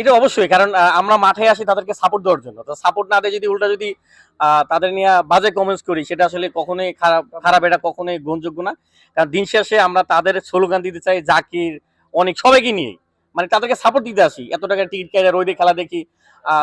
এটা অবশ্যই, কারণ আমরা মাঠে আসি তাদেরকে সাপোর্ট দেওয়ার জন্য। তো সাপোর্ট না দিয়ে যদি উল্টা যদি তাদের নিয়ে বাজে কমেন্টস করি, সেটা আসলে কখনোই খারাপ খারাপ, এটা কখনোই গ্রহণযোগ্য না। কারণ দিন শেষে আমরা তাদের স্লোগান দিতে চাই, জাকির, অনেক সবাইকে নিয়ে মানে তাদেরকে সাপোর্ট দিতে আসি, এত টাকা টিকিট কেটে রোদে খেলা দেখি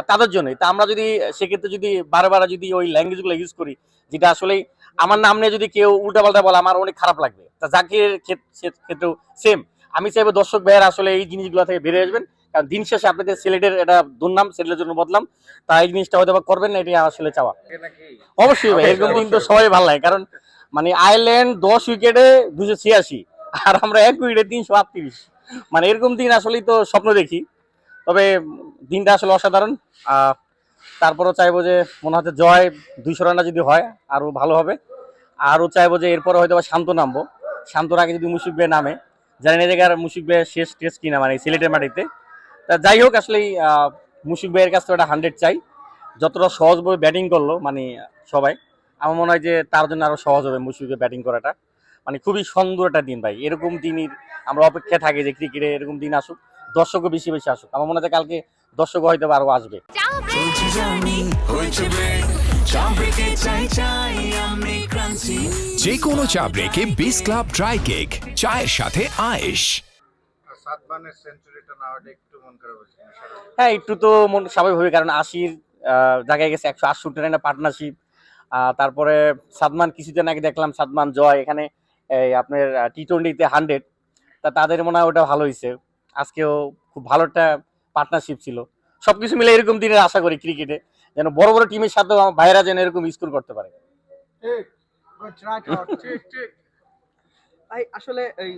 তাদের জন্যই। তা আমরা যদি, সেক্ষেত্রে যদি বারবার যদি ওই ল্যাঙ্গুয়েজগুলো ইউজ করি, যেটা আসলেই আমার নাম নিয়ে যদি কেউ উল্টাপাল্টা বলে, আমার অনেক খারাপ লাগবে। তা জাকির ক্ষেত্রেও সেম আমি চাইব দর্শক ভাইয়ের আসলে এই জিনিসগুলো থেকে বেরিয়ে আসবেন। কারণ দিন শেষে আপনাদের সিলেটের এটা দুর্নাম সিলেটের জন্য বদলাম। তা এই জিনিসটা হয়তো বা করবেন না এটা আসলে চাওয়া। অবশ্যই ভাই এরকম দিন তো সবাই ভালো লাগে কারণ মানে আয়ারল্যান্ড দশ উইকেটে দুশো ছিয়াশি আর আমরা এক উইকেটে তিনশো আটত্রিশ। মানে এরকম দিন আসলেই তো স্বপ্ন দেখি। তবে দিনটা আসলে অসাধারণ। তারপরও চাইব যে মনে হচ্ছে জয় দুইশো রানটা যদি হয় আরও ভালো হবে। আরও চাইব যে এরপরে হয়তো বা শান্ত নামবো। শান্তর আগে যদি মুশিক নামে জানি না জায়গার মুশিক শেষ টেস্ট কিনা মানে সিলেটের মাটিতে। তা যাই হোক আসলে মুশিক ভাইয়ের কাছ থেকে একটা হান্ড্রেড চাই। যতটা সহজভাবে ব্যাটিং করল মানে সবাই আমার মনে হয় যে তার জন্য আরও সহজ হবে মুশফিকের ব্যাটিং করাটা। মানে খুবই সুন্দর একটা দিন ভাই। এরকম দিনই আমরা অপেক্ষা থাকি যে ক্রিকেটে এরকম দিন আসুক দর্শকও বেশি বেশি আসুক। আমার মনে হয় কালকে দর্শক হয়তো বা আরও আসবে। যে কোনো চা ব্রেকে বিস ক্লাব ড্রাই কেক চায়ের সাথে আয়েশ। সাতবানের সেঞ্চুরিটা না হলে একটু মন খারাপ হচ্ছে হ্যাঁ একটু তো মন স্বাভাবিক হবে কারণ আশির জায়গায় গেছে একশো আটষট্টি রানের পার্টনারশিপ তারপরে সাদমান কিছুদিন আগে দেখলাম সাদমান জয় এখানে এই আপনার টি টোয়েন্টিতে হান্ড্রেড তা তাদের মনে হয় ওটা ভালো হয়েছে। আজকেও খুব ভালো একটা পার্টনারশিপ ছিল। সবকিছু মিলে এরকম দিনের আশা করি ক্রিকেটে যেন বড় বড় টিমের সাথেও আমার ভাইয়েরা যেন এরকম স্কোর করতে পারে। ভাই আসলে এই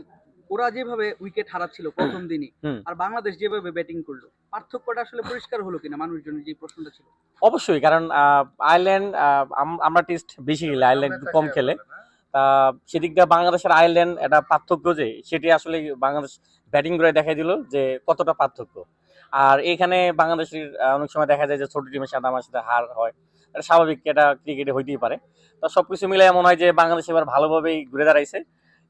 ওরা যেভাবে উইকেট হারাচ্ছিল প্রথম দিনই আর বাংলাদেশ যেভাবে ব্যাটিং করল পার্থক্যটা আসলে পরিষ্কার হলো কিনা মানুষের জন্য যে প্রশ্নটা ছিল? অবশ্যই কারণ আহ, আয়ারল্যান্ড আমরা টেস্ট বেশি খেলে আয়ারল্যান্ড কম খেলে তা সেদিক দিয়ে বাংলাদেশের আয়ারল্যান্ড এটা পার্থক্য যে সেটি আসলে বাংলাদেশ ব্যাটিং করে দেখাই দিল যে কতটা পার্থক্য। আর এখানে বাংলাদেশের অনেক সময় দেখা যায় যে ছোট টিমের সাথে আমার সাথে হার হয়। এটা স্বাভাবিক এটা ক্রিকেটে হইতেই পারে। তো সবকিছু মিলে মনে হয় যে বাংলাদেশ এবার ভালোভাবেই ঘুরে দাঁড়াইছে।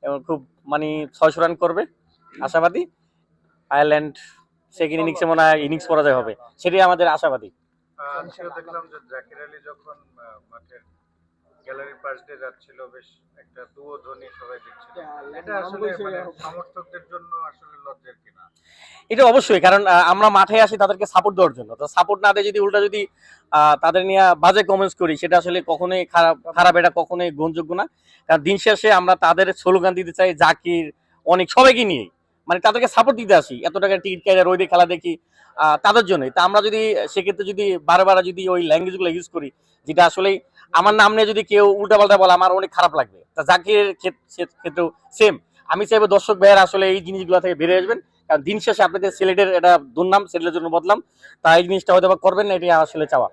এবং খুব মানে ছয়শো রান করবে। আশাবাদী। আয়ারল্যান্ড সেকেন্ড ইনিংসে মনে হয় ইনিংস পরাজয় হবে, সেটাই আমাদের আশাবাদী। দেখলাম যে জাকির আলী যখন মাঠের গ্যালারির পাশ দিয়ে যাচ্ছিল বেশ একটা দুও ধ্বনি সবাই দেখছিল। এটা আসলে মানে সমর্থকদের জন্য আসলে লজ্জার কিনা। এটা অবশ্যই কারণ আমরা মাঠে আসি তাদেরকে সাপোর্ট দেওয়ার জন্য। তো সাপোর্ট না দিয়ে যদি উল্টা যদি তাদের নিয়ে বাজে কমেন্টস করি সেটা আসলে কখনোই খারাপ খারাপ এটা কখনোই গ্রহণযোগ্য না। কারণ দিন শেষে আমরা তাদের স্লোগান দিতে চাই জাকির অনেক সবাইকে নিয়ে মানে তাদেরকে সাপোর্ট দিতে আসি এত টাকা টিকিট কেটে রোদে খেলা দেখি তাদের জন্যই। তা আমরা যদি সেক্ষেত্রে যদি বারবার যদি ওই ল্যাঙ্গুয়েজগুলো ইউজ করি যেটা আসলে আমার নাম নিয়ে যদি কেউ উল্টাপাল্টা বলে, আমার অনেক খারাপ লাগবে। তা জাকিরের ক্ষেত্রে ক্ষেত্রেও সেম আমি চাইব দর্শক ভাইয়ের আসলে এই জিনিসগুলো থেকে বেরিয়ে আসবেন। কারণ দিন শেষে আপনাদের সিলেটের এটা দুর্নাম সিলেটের জন্য বদলাম। তা এই জিনিসটা হয়তো করবেন না এটা আসলে চাওয়া।